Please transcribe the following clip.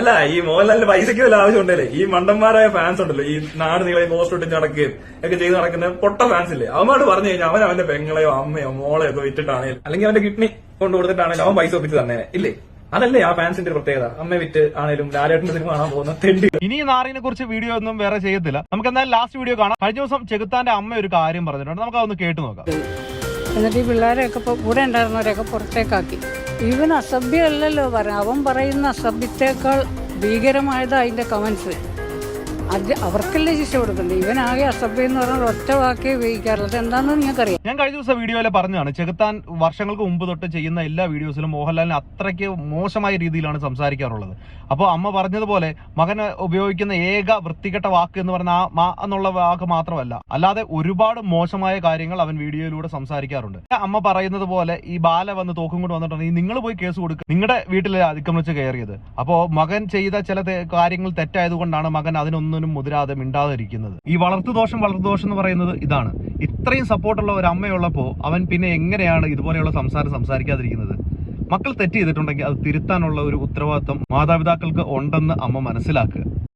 അല്ല ഈ മോഹൻലാലിന് പൈസയ്ക്ക് വല്ല ആവശ്യമുണ്ടല്ലേ ഈ മണ്ടന്മാരായ ഫാൻസ് ഉണ്ടല്ലോ. ഈ നാട് നിങ്ങളെ പോസ്റ്റ് ഇട്ട് നടക്കുകയും ഒക്കെ ചെയ്ത് നടക്കുന്ന പൊട്ട ഫാൻസ് ഇല്ലേ? അവനോട് പറഞ്ഞു കഴിഞ്ഞാൽ അവൻ അവന്റെ പെങ്ങളെയോ അമ്മയോ മോളെയോ ഒക്കെ വിറ്റിട്ടാണെങ്കിലും അല്ലെങ്കിൽ അവന്റെ കിഡ്നി കൊണ്ട് കൊടുത്തിട്ടാണെങ്കിലും അവൻ പൈസ ഒപ്പിച്ച് തന്നെ ഇല്ലേ? അതല്ലേ ആ ഫാൻസിന്റെ പ്രത്യേകത. അമ്മ വിറ്റ് ആണേലും ലാലേട്ടന്റെ സിനിമ കാണാൻ പോകുന്ന തെണ്ടി ഇനി നാറിനെ കുറിച്ച് വീഡിയോ ഒന്നും വേറെ ചെയ്യത്തില്ല. നമുക്ക് എന്തായാലും ലാസ്റ്റ് വീഡിയോ കാണാം. കഴിഞ്ഞ ദിവസം ചെകുത്താന്റെ അമ്മ ഒരു കാര്യം പറഞ്ഞിട്ടുണ്ട്. നമുക്ക് അതൊന്ന് കേട്ടു നോക്കാം. എന്നിട്ട് ഈ പിള്ളേരെയൊക്കെ കൂടെ ഉണ്ടായിരുന്നവരെയൊക്കെ പുറത്തേക്കാക്കി. ഇവൻ അസഭ്യമല്ലല്ലോ പറയാം അവൻ പറയുന്ന അസഭ്യത്തേക്കാൾ ഭീകരമായത് അതിന്റെ കമൻസ് അത് അവർക്കല്ലേ ശിക്ഷ കൊടുക്കണ്ടേ? ഇവനാകെ അസഭ്യം എന്ന് പറഞ്ഞാൽ ഒറ്റ വാക്കേ ഉപയോഗിക്കാറുള്ളൂ. അത് എന്താണെന്ന് നിങ്ങൾക്കറിയാം. ഞാൻ കഴിഞ്ഞ ദിവസം വീഡിയോയിലെ പറഞ്ഞതാണ്. ചെകുത്താൻ വർഷങ്ങൾക്ക് മുമ്പ് തൊട്ട് ചെയ്യുന്ന എല്ലാ വീഡിയോസിലും മോഹൻലാലിന് അത്രയ്ക്ക് മോശമായ രീതിയിലാണ് സംസാരിക്കാറുള്ളത്. അപ്പോൾ അമ്മ പറഞ്ഞതുപോലെ മകൻ ഉപയോഗിക്കുന്ന ഏക വൃത്തികെട്ട വാക്ക് എന്ന് പറഞ്ഞ ആ മാ എന്നുള്ള വാക്ക് മാത്രമല്ല. അല്ലാതെ ഒരുപാട് മോശമായ കാര്യങ്ങൾ അവൻ വീഡിയോയിലൂടെ സംസാരിക്കാറുണ്ട്. അമ്മ പറയുന്നത് പോലെ ഈ ബാല വന്ന് തോക്കും കൊണ്ട് വന്നിട്ടുണ്ടെങ്കിൽ നിങ്ങൾ പോയി കേസ് കൊടുക്കുക നിങ്ങളുടെ വീട്ടിലെ അതിക്രമിച്ച് കയറിയത്? അപ്പോൾ മകൻ ചെയ്ത ചില കാര്യങ്ങൾ തെറ്റായതുകൊണ്ടാണ് മകൻ അതിനൊന്നിനും മുതിരാതെ മിണ്ടാതിരിക്കുന്നത്. ഈ വളർത്തുദോഷം വളർത്തുദോഷം എന്ന് പറയുന്നത് ഇതാണ്. ഇത്രയും സപ്പോർട്ടുള്ള ഒരു അമ്മയുള്ളപ്പോൾ അവൻ പിന്നെ എങ്ങനെയാണ് ഇതുപോലെയുള്ള സംസാരം സംസാരിക്കാതിരിക്കുന്നത്? മക്കൾ തെറ്റ് ചെയ്തിട്ടുണ്ടെങ്കിൽ അത് തിരുത്താനുള്ള ഒരു ഉത്തരവാദിത്വം മാതാപിതാക്കൾക്ക് ഉണ്ടെന്ന് അമ്മ മനസ്സിലാക്കുക.